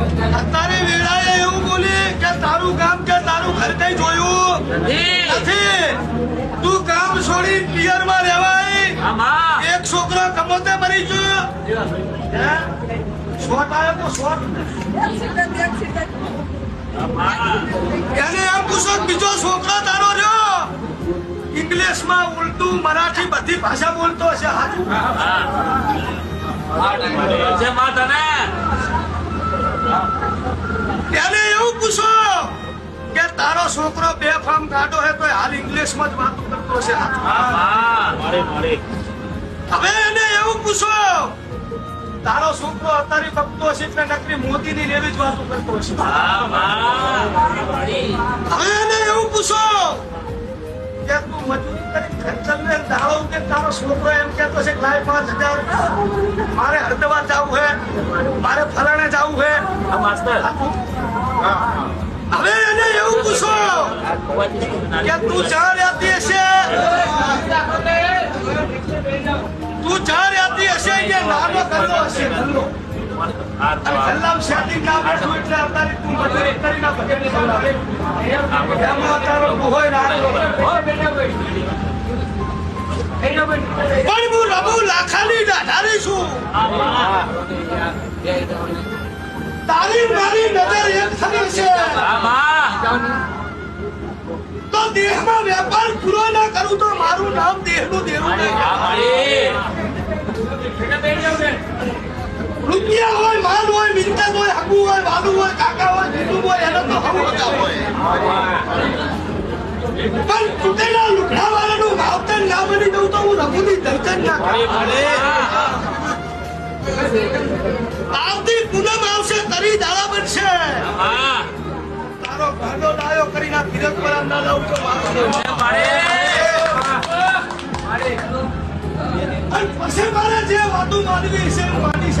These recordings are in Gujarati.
અત્યારે વેળાએ એવું બોલી કે તારું કામ કે તારું ઘર કઈ જોયું નથી. તું કામ છોડી પિયરમાં રહેવાય. આમાં. એક છોકરો કમોતે મરી ગયો. શોટ આવ્યો તો શોટ. એને એમ પૂછો બીજો છોકરો તારો રહ્યો? ઇંગ્લિશમાં ઉલટું મરાઠી બધી ભાષા બોલતો હશે. માં તને એને એવું પૂછો કે તારો છોકરો બે ફોર્મ કાઢો હે તો હાલ ઇંગ્લિશમાં જ વાતો કરતો છે હવે એને એવું પૂછો તારો છોકરો અત્યારે ભક્તો છે એટલે નકરી મોદીની લેવી જ વાતો કરતો છે હવે એને એવું પૂછો છોકરો એમ કહેતો છે કે લાય પાંચ હજાર મારે હરદવાર જવું હે મારે ફલાણે જવું છે. હવે એને એવું પૂછો કે તું ચાર યાદી હશે? તું ચાર યાદી હશે કે નાનો કરવો હશે. ધંધો અને તો દેહમાં વેપાર પૂરો ના કરું તો મારું નામ દેહનું દેવું નહીં રૂપિયા હોય, માલ હોય, મિલકત હોય હકુ હોય, વાલુ હોય, કાકા હોય જીતું હોય એનો તો હકુ હતા હોય પણ તૂટેલા લુગડા વાળાનું માવતર ના બની દઉં તો હું રઘુની દર્શન ના કરું આવતી પૂનમ આવશે, તરી દાડા બનશે. તારો ભાંડો ડાયો કરીને ફિરત પર ના મારો જે વાતો માનવી છે માની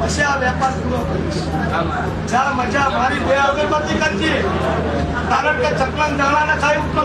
પછી આ વેપાર પૂરો મજા, મારી બે અગરબત્તી કરજે. કારણ કે ચકલન દાણા ના ખાય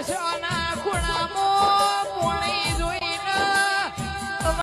દશોના ગુણા